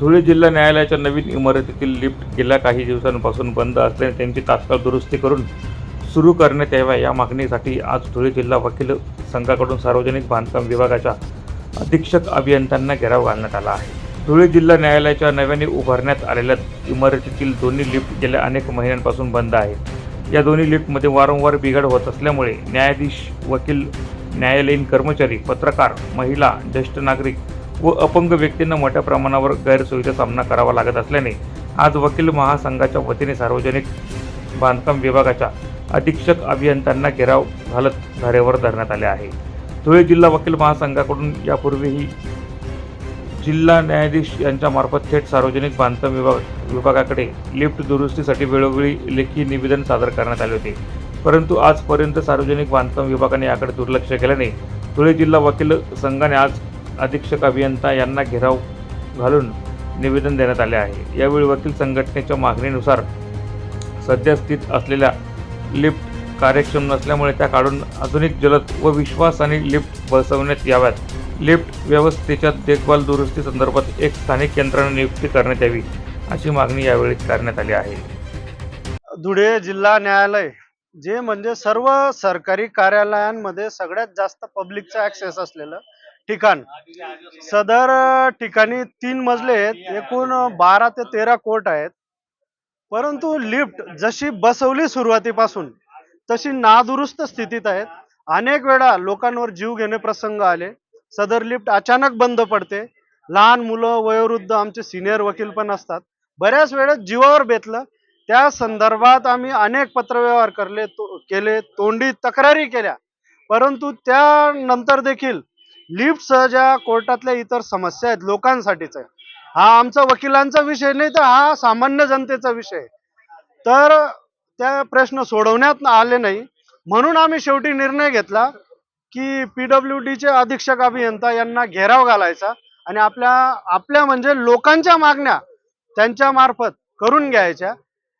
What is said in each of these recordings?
धुळे जिल्हा न्यायालयाच्या नवीन इमारतीतील लिफ्ट गेल्या काही दिवसांपासून बंद असल्याने त्यांची तात्काळ दुरुस्ती करून सुरू करण्यात याव्या या मागणीसाठी आज धुळे जिल्हा वकील संघाकडून सार्वजनिक बांधकाम विभागाच्या अधीक्षक अभियंत्यांना घेराव घालण्यात आला आहे. धुळे जिल्हा न्यायालयाच्या नव्याने उभारण्यात आलेल्या इमारतीतील दोन्ही लिफ्ट गेल्या अनेक महिन्यांपासून बंद आहेत या दोन्ही लिफ्टमध्ये वारंवार बिघाड होत असल्यामुळे न्यायाधीश वकील न्यायालयीन कर्मचारी पत्रकार महिला ज्येष्ठ नागरिक व अपंग व्यक्तींना मोठ्या प्रमाणावर गैरसोयीचा सामना करावा लागत असल्याने आज वकील महासंघाच्या वतीने सार्वजनिक बांधकाम विभागाच्या अधीक्षक अभियंत्यांना घेराव घालत धारेवर धरण्यात आले आहे. धुळे जिल्हा वकील महासंघाकडून यापूर्वीही जिल्हा न्यायाधीश यांच्यामार्फत थेट सार्वजनिक बांधकाम विभाग विभागाकडे लिफ्ट दुरुस्तीसाठी वेळोवेळी लेखी निवेदन सादर करण्यात आले होते. परंतु आजपर्यंत सार्वजनिक बांधकाम विभागाने याकडे दुर्लक्ष केल्याने धुळे जिल्हा वकील संघाने आज अधीक्षक अभियंता यांना घेराव घालून निवेदन देण्यात आले आहे. यावेळी वकील संघटनेच्या मागणीनुसार सध्या स्थित असलेल्या लिफ्ट कार्यक्षम नसल्यामुळे त्या काढून आधुनिक जलद व विश्वासाने लिफ्ट बसवण्यात याव्यात. लिफ्ट व्यवस्थेच्या देखभाल दुरुस्ती संदर्भात एक स्थानिक यंत्रणा नियुक्ती करण्यात यावी अशी मागणी यावेळी करण्यात आली आहे. धुळे जिल्हा न्यायालय जे म्हणजे सर्व सरकारी कार्यालयांमध्ये सगळ्यात जास्त पब्लिकचा ऍक्सेस असलेलं ठिकाण. सदर ठिकाणी तीन मजले आहेत. एकूण बारा ते तेरा कोर्ट आहेत. परंतु लिफ्ट जशी बसवली सुरुवातीपासून तशी नादुरुस्त स्थितीत आहेत. अनेक वेळा लोकांवर जीव घेणे प्रसंग आले. सदर लिफ्ट अचानक बंद पडते. लहान मुलं वयोवृद्ध आमचे सिनियर वकील पण असतात. बऱ्याच वेळेस जीवावर बेतलं. त्या संदर्भात आम्ही अनेक पत्रव्यवहार करले तो केले तोंडी तक्रारी केल्या. परंतु त्यानंतर देखील लिफ्टसह ज्या कोर्टातल्या इतर समस्या आहेत लोकांसाठीच आहे. हा आमचा वकिलांचा विषय नाही तर हा सामान्य जनतेचा विषय तर त्या प्रश्न सोडवण्यात आले नाही. म्हणून आम्ही शेवटी निर्णय घेतला की पी डब्ल्यू डीचे अधीक्षक अभियंता यांना घेराव घालायचा आणि आपल्या आपल्या म्हणजे लोकांच्या मागण्या त्यांच्या मार्फत करून घ्यायच्या.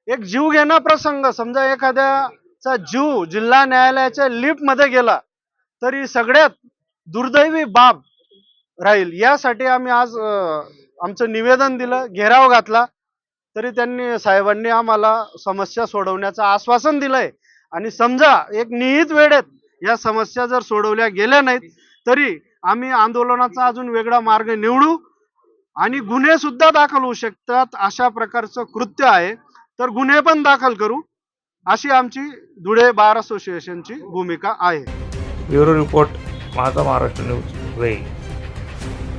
एक जीव घेणा प्रसंग समजा एखाद्याचा जीव जिल्हा न्यायालयाच्या लिफ्टमध्ये गेला तरी सगळ्यात दुर्दैवी बाब राहील. यासाठी आम्ही आज आमचं निवेदन दिलं घेराव घातला तरी त्यांनी साहेबांनी आम्हाला समस्या सोडवण्याचं आश्वासन दिलंय. आणि समजा एक निहित वेळेत या समस्या जर सोडवल्या गेल्या नाहीत तरी आम्ही आंदोलनाचा अजून वेगळा मार्ग निवडू आणि गुन्हे सुद्धा दाखल होऊ शकतात अशा प्रकारचं कृत्य आहे. तर गुन्हे पण दाखल करू अशी आमची धुळे बार असोसिएशनची भूमिका आहे. Bureau report. माझा महाराष्ट्र न्यूज धुळे